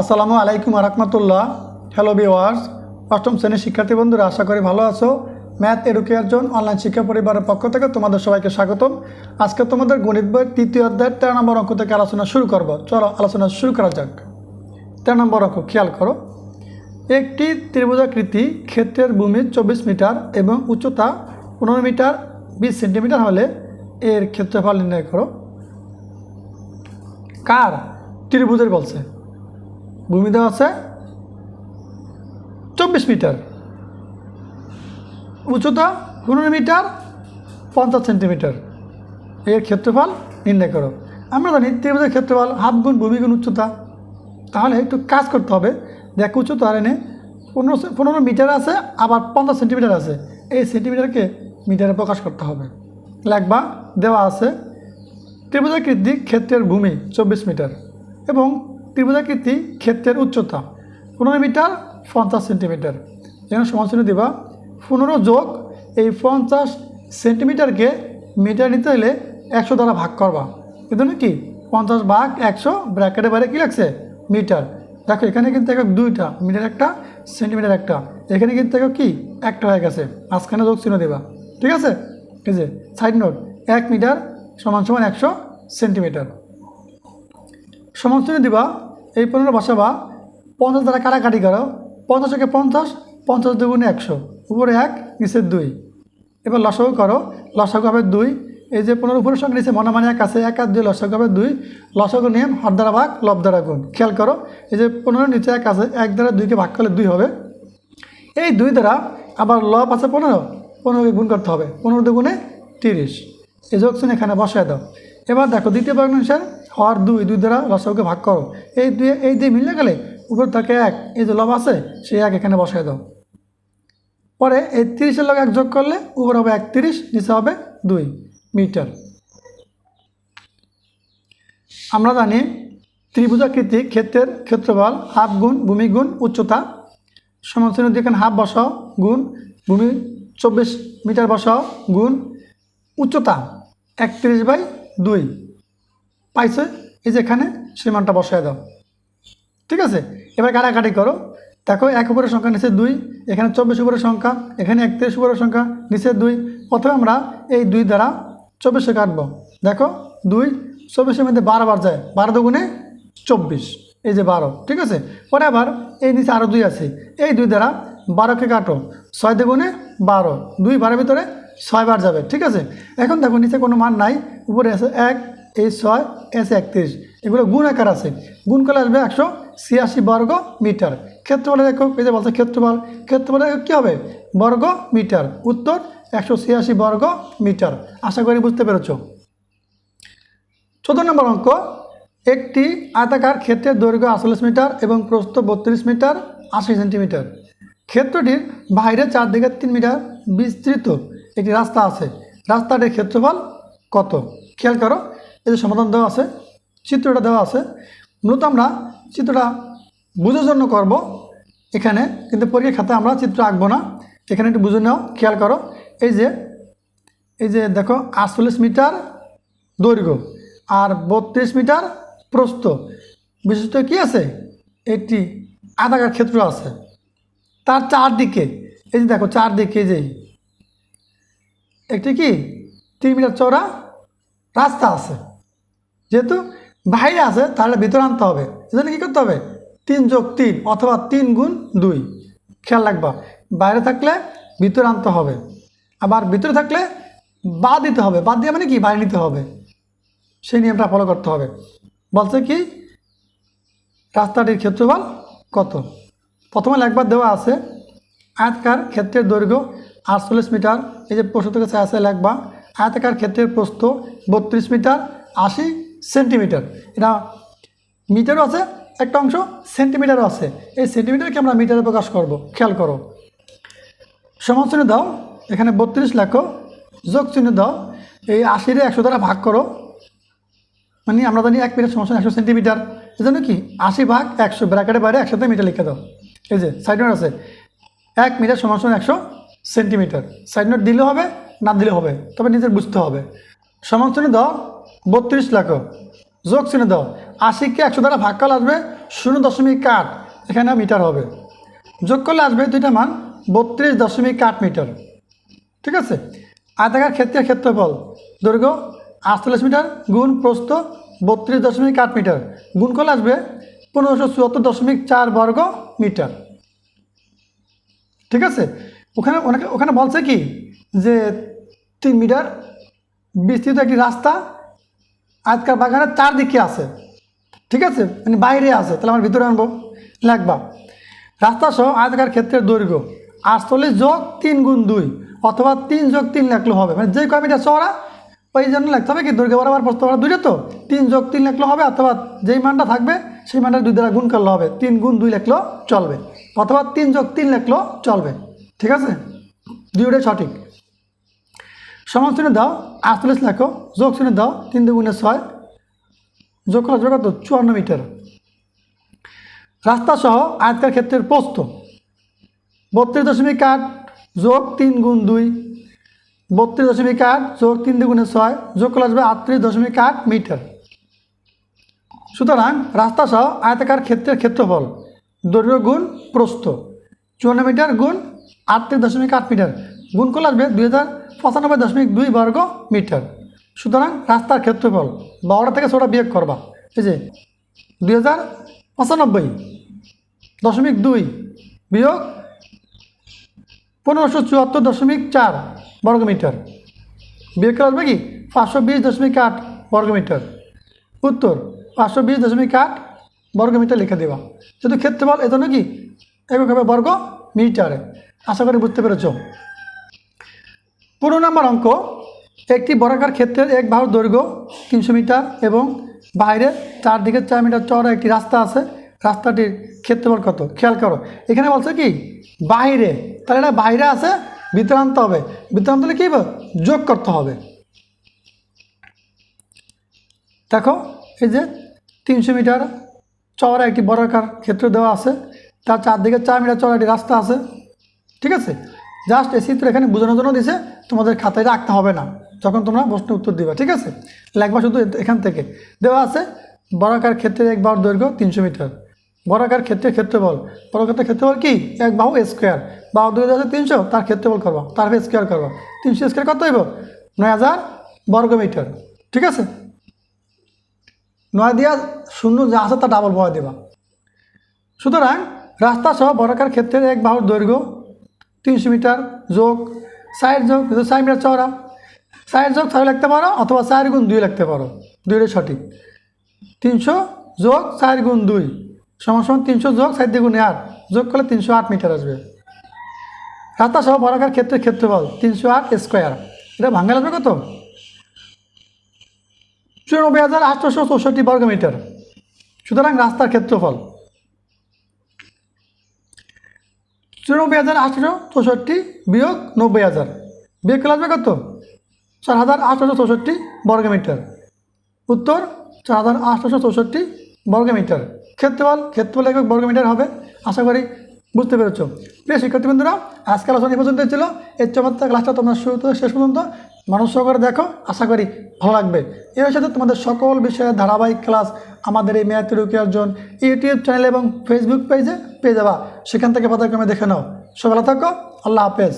আসসালামু আলাইকুম রহমতুল্লাহ। হ্যালো বিওয়ার্স অষ্টম শ্রেণির শিক্ষার্থী বন্ধুরা, আশা করি ভালো আছো। ম্যাথ এডুকেশন অনলাইন শিক্ষা পরিবারের পক্ষ থেকে তোমাদের সবাইকে স্বাগতম। আজকে তোমাদের গণিত বইয়ের তৃতীয় অধ্যায়ের তেরো নম্বর অঙ্ক থেকে আলোচনা শুরু করব। চলো আলোচনা শুরু করা যাক। তেরো নম্বর অঙ্ক, খেয়াল করো। একটি ত্রিভুজাকৃতি ক্ষেত্রের ভূমি চব্বিশ মিটার এবং উচ্চতা পনেরো মিটার, বিশ সেন্টিমিটার হলে এর ক্ষেত্রফল নির্ণয় করো। কার? ত্রিভুজের বলছে। ভূমি আছে চব্বিশ মিটার। উচ্চতা পনেরো মিটার, পঞ্চাশ সেন্টিমিটার। এর ক্ষেত্রফল নির্ণয় করো। আমরা জানি ত্রিভুজের ক্ষেত্রফল হাফ গুণ ভূমি গুণ উচ্চতা। তাহলে একটু কাজ করতে হবে। দেখ, উচ্চতা এনে পনেরো পনেরো মিটার আছে, আবার পঞ্চাশ সেন্টিমিটার আছে। এই সেন্টিমিটারকে মিটারে প্রকাশ করতে হবে। লেখবা, দেওয়া আছে ত্রিভুজাকৃতি ক্ষেত্রের ভূমি চব্বিশ মিটার এবং ত্রিভুজাকৃতি ক্ষেত্রের উচ্চতা পনেরো মিটার পঞ্চাশ সেন্টিমিটার। এখানে সমালোচনা দিবা, পনেরো যোগ এই পঞ্চাশ সেন্টিমিটারকে মিটার নিতে হলে একশো দ্বারা ভাগ করবা। কিন্তু কি? পঞ্চাশ ভাগ একশো ব্র্যাকেটে বাইরে কী লাগছে? মিটার। দেখো, এখানে কিন্তু একক দুইটা, মিটার একটা, সেন্টিমিটার একটা। এখানে কিন্তু একক কি? একটা হয়ে গেছে। মাঝখানে যোগ চিহ্ন দেবা। ঠিক আছে? এই যে সাইড নোট এক মিটার সমান সমান একশো সেন্টিমিটার। সমালোচনা দিবা, এই পনেরো বসাবা, পঞ্চাশ দ্বারা কাটাকাটি করো, পঞ্চাশ থেকে পঞ্চাশ পঞ্চাশ দুগুণে একশো, উপরে এক, নিচে দুই। এবার লসাগু করো, লসাগু হবে দুই, এই যে পনেরো উপরের সঙ্গে নিচে মনে এক আছে, এক আর দুই, লসাগু হবে দুই, লসাগু নিয়ম হর দ্বারা ভাগ, লব দ্বারা গুণ। খেয়াল করো, এই যে পনেরো নিচে এক আছে, এক দ্বারা দুইকে ভাগ করলে দুই হবে। এই দুই দ্বারা আবার লব আছে পনেরো, পনেরোকে গুণ করতে হবে, পনেরো দুগুণে তিরিশ। এই যোগসন এখানে বসায় দাও। এবার দেখো দ্বিতীয় ভগ্নাংশের হর দুই দুই দ্বারা লসাগুকে ভাগ করো। এই দুই এই দুই মিললে গেলে উপর থাকে এক, এই যে লব আছে, সেই এক এখানে বসায় দাও। পরে এই তিরিশের লগে এক যোগ করলে উপর হবে একত্রিশ নিচে হবে দুই মিটার। আমরা জানি ত্রিভুজাকৃতি ক্ষেত্রের ক্ষেত্রফল হাফ গুণ ভূমি গুণ উচ্চতা সমালোচনা দিয়ে এখানে হাফ বসাও, গুণ ভূমি চব্বিশ মিটার বসাও, গুণ উচ্চতা একত্রিশ বাই দুই। পাইছে, এই যে এখানে সীমানটা বসায় দাও। ঠিক আছে? এবার কাটাকাটি করো। দেখো, এক উপরের সংখ্যা নিচে দুই। এখানে চব্বিশ উপরের সংখ্যা, এখানে একত্রিশ উপরের সংখ্যা নিচে দুই। প্রথমে আমরা এই দুই দ্বারা চব্বিশে কাটবো। দেখো, দুই চব্বিশের মধ্যে বারো বার যায়। বারো দুগুণে চব্বিশ। এই যে বারো, ঠিক আছে? পরে আবার এই নিচে আরও দুই আছে। এই দুই দ্বারা বারোকে কাটো। ছয় দুগুণে বারো। দুই বারের ভিতরে ছয় বার যাবে, ঠিক আছে? এখন দেখো, নিচে কোনো মান নাই। উপরে আছে এক এই ছয় এস একত্রিশ। এগুলো গুণ আকার আছে। গুণ করলে আসবে একশো ছিয়াশি বর্গ মিটার। ক্ষেত্রফলের একক, এই যে বলছে ক্ষেত্রফল। ক্ষেত্রফলের একক কী হবে? বর্গ মিটার। উত্তর, একশো ছিয়াশি বর্গ মিটার। আশা করি বুঝতে পেরেছ। চোদ্দ নম্বর অঙ্ক। একটি আয়তাকার ক্ষেত্রের দৈর্ঘ্য আটচল্লিশ মিটার এবং প্রস্থ বত্রিশ মিটার আশি সেন্টিমিটার। ক্ষেত্রটির বাইরে চারদিকে তিন মিটার বিস্তৃত একটি রাস্তা আছে। রাস্তাটির ক্ষেত্রফল কত? খেয়াল করো যে সমাধান দেওয়া আছে, চিত্রটা দেওয়া আছে। মূলত আমরা চিত্রটা বুঝার জন্য করব। এখানে কিন্তু পরীক্ষার খাতে আমরা চিত্র আঁকবো না। এখানে একটু বুঝে নাও, খেয়াল করো। এই যে এই যে দেখো, আটচল্লিশ মিটার দৈর্ঘ্য আর বত্রিশ মিটার প্রস্থ। বিশেষত কি আছে? একটি আধাকার ক্ষেত্র আছে। তার চারদিকে, এই যে দেখো, চারদিকে যে একটি কি? তিন মিটার চওড়া রাস্তা আছে। যেহেতু বাইরে আছে, তাহলে ভিতরে আনতে হবে। সেজন্য কী করতে হবে? তিন যোগ তিন অথবা তিন গুণ দুই। খেয়াল রাখবা, বাইরে থাকলে ভিতরে আনতে হবে। আবার ভিতরে থাকলে বাদ দিতে হবে। বাদ দিয়ে মানে কি? বাইরে নিতে হবে। সেই নিয়মটা ফলো করতে হবে। বলছে কি, রাস্তাটির ক্ষেত্রফল কত? প্রথমে একবার দেওয়া আছে, আয়তকার ক্ষেত্রের দৈর্ঘ্য আটচল্লিশ মিটার। এই যে প্রশ্ন থেকে আছে, লেখবা, আয়তাকার ক্ষেত্রের প্রস্থ বত্রিশ মিটার, আশি সেন্টিমিটার। এটা মিটারও আছে, একটা অংশ সেন্টিমিটারও আছে। এই সেন্টিমিটারকে আমরা মিটারে প্রকাশ করব, খেয়াল করো। সমান চিহ্ন দাও, এখানে বত্রিশ লেখো, যোগ চিহ্ন দাও, এই আশিরে একশো দ্বারা ভাগ করো। মানে আমরা জানি এক মিটার সমস্যা একশো সেন্টিমিটার। এজন্য কি? আশি ভাগ একশো, ব্র্যাকেটের বাইরে একসাথে মিটার লিখে দাও। এই যে, সাইড নোট আছে। এক মিটার সমান সমান একশো সেন্টিমিটার। সাইড নোট দিলে হবে, না দিলে হবে। তবে নিজের বুঝতে হবে। সমান চিহ্ন দাও বত্রিশ লাখো। যোগ চিহ্ন দাও। আশিকে একশো দ্বারা ভাগ কাল আসবে শূন্য দশমিক আট। এখানে মিটার হবে। যোগ করলে আসবে দুইটা মান বত্রিশ দশমিক আট মিটার। ঠিক আছে? আয়তাকার ক্ষেত্রের ক্ষেত্রফল। দৈর্ঘ্য আটচল্লিশ মিটার গুণ প্রস্থ বত্রিশ দশমিক আট মিটার। গুণ করলে আসবে পনেরোশো চুয়াত্তর দশমিক চার বর্গ মিটার। ঠিক আছে? ওখানে ওখানে বলছে কি যে তিন মিটার বিস্তৃত একটি রাস্তা আজকাল বাগানের চারদিকে আছে। ঠিক আছে? মানে বাইরে আছে। তাহলে আমার ভিতরে আনব। লাগবা। রাস্তা সহ আয়তাকার ক্ষেত্রের দৈর্ঘ্য। আটচল্লিশ যোগ তিন গুণ দুই অথবা তিন যোগ তিন লেখলেও হবে। মানে যে কমিটা চওড়া, ওই জন্য লিখতে হবে কি, দৈর্ঘ্য বরাবর প্রস্থ বরাবর দুইটা তো? তিন যোগ তিন লেখলেও হবে অথবা যেই মানটা থাকবে, সেই মানটা দুই দ্বারা গুণ করলে হবে। তিন গুণ দুই লেখলেও চলবে। অথবা তিন যোগ তিন লেখলেও চলবে। ঠিক আছে? দুইটাই সঠিক। সমান চিহ্ন দাও, আটচল্লিশ লেখো, যোগ চিহ্ন দাও, তিন দুগুণে ছয়, যোগ করা যোগ কত? চুয়ান্ন মিটার। রাস্তা সহ আয়তকার ক্ষেত্রের প্রস্থ। বত্রিশ দশমিক আট যোগ তিন গুণ দুই। বত্রিশ দশমিক আট যোগ তিন দুগুণে ছয়, যোগ করলে আসবে আটত্রিশ দশমিক আট মিটার। সুতরাং রাস্তা সহ আয়তাকার ক্ষেত্রের ক্ষেত্রফল, দৈর্ঘ্য গুণ প্রস্থ। চুয়ান্ন মিটার গুণ আটত্রিশ দশমিক আট মিটার। গুণ করলে আসবে দুই হাজার পঁচানব্বই দশমিক দুই বর্গ মিটার। সুতরাং রাস্তার ক্ষেত্রফল বারোটা থেকে ছোটা বিয়োগ করবা। এই যে দুই হাজার পঁচানব্বই দশমিক দুই বিয়োগ পনেরোশো চুয়াত্তর দশমিক চার বর্গমিটার বিয়োগ করে আসবে কি? পাঁচশো বিশ দশমিক আট বর্গমিটার উত্তর, পাঁচশো বিশ দশমিক আট বর্গমিটার লিখে দেওয়া শুধু ক্ষেত্রফল এজন্য কি? একক হবে বর্গ মিটারে। আশা করি বুঝতে পেরেছ। পনেরো নম্বর অঙ্ক, একটি বর্গাকার ক্ষেত্রের এক বাহুর দৈর্ঘ্য তিনশো মিটার এবং বাইরে চারদিকে চার মিটার চওড়া একটি রাস্তা আছে। রাস্তাটির ক্ষেত্রফল কত? খেয়াল করো। এখানে বলছে কি? বাইরে। তাহলে এটা বাইরে আছে, ভিতরে আনতে হবে। ভিতরে আনতে হলে কী? যোগ করতে হবে। দেখো, এই যে তিনশো মিটার চওড়া একটি বর্গাকার ক্ষেত্র দেওয়া আছে। তার চারদিকে চার মিটার চওড়া একটি রাস্তা আছে। ঠিক আছে? জাস্ট এই চিত্র এখানে বোঝানোর জন্য দিছে তোমাদের খাতায় রাখতে হবে না। যখন তোমরা প্রশ্নের উত্তর দিবা, ঠিক আছে? লেখবা শুধু এখান থেকে। দেওয়া আছে বর্গাকার ক্ষেত্রের এক বাহুর দৈর্ঘ্য তিনশো মিটার। বর্গাকার ক্ষেত্রের ক্ষেত্রফল বর্গাকার ক্ষেত্রফল কি? এক বাহু স্কোয়ার বাহু দুই হাজার তিনশো, তার ক্ষেত্রফল করবা, তার স্কোয়ার করবা। তিনশো স্কোয়ার কত হইব? নয় হাজার বর্গ মিটার। ঠিক আছে? নয় দিয়া শূন্য যা আছে তা ডাবল ভয় দেবা। সুতরাং রাস্তা সহ বর্গাকার ক্ষেত্রের এক বাহুর দৈর্ঘ্য তিনশো মিটার যোগ সাইড যোগ চার মিটার চওড়া সাইড যোগ ছয় লিখতে পারো অথবা চার গুণ দুই লিখতে পারো দুইটাই সঠিক। তিনশো যোগ চার গুণ দুই। সমান সমান তিনশো যোগ চার দ্বিগুণে আট যোগ করলে তিনশো আট মিটার আসবে। রাস্তা সহ বর্গাকার ক্ষেত্রের ক্ষেত্রফল তিনশো আট স্কোয়ার এটা ভাঙা লাগবে কত? চুরানব্বই হাজার আটশোশো চৌষট্টি বর্গ মিটার সুতরাং রাস্তার ক্ষেত্রফল চুরানব্বই হাজার আটশো চৌষট্টি বিয়োগ নব্বই হাজার। বিয়োগ করলে কত? চার হাজার আটশো চৌষট্টি বর্গমিটার উত্তর, চার হাজার আটশো চৌষট্টি বর্গমিটার ক্ষেত্রফল ক্ষেত্রফল একক বর্গমিটার হবে, আশা করি বুঝতে পেরেছ। প্রিয় শিক্ষার্থী বন্ধুরা আজকাল আলোচনা এই পর্যন্ত ছিল। এর চমৎকার ক্লাসটা তোমরা শুরু শেষ পর্যন্ত মানুষ সহকারে দেখো, আশা করি ভালো লাগবে। এর সাথে তোমাদের সকল বিষয়ে ধারাবাহিক ক্লাস আমাদের এই মেয়াদ রুকিয়ার জন ইউটিউব চ্যানেল এবং ফেসবুক পেজে পেয়ে যাবা। সেখান থেকে পাতাক্রমে দেখে নাও। সকালে থাকো, আল্লাহ হাফেজ।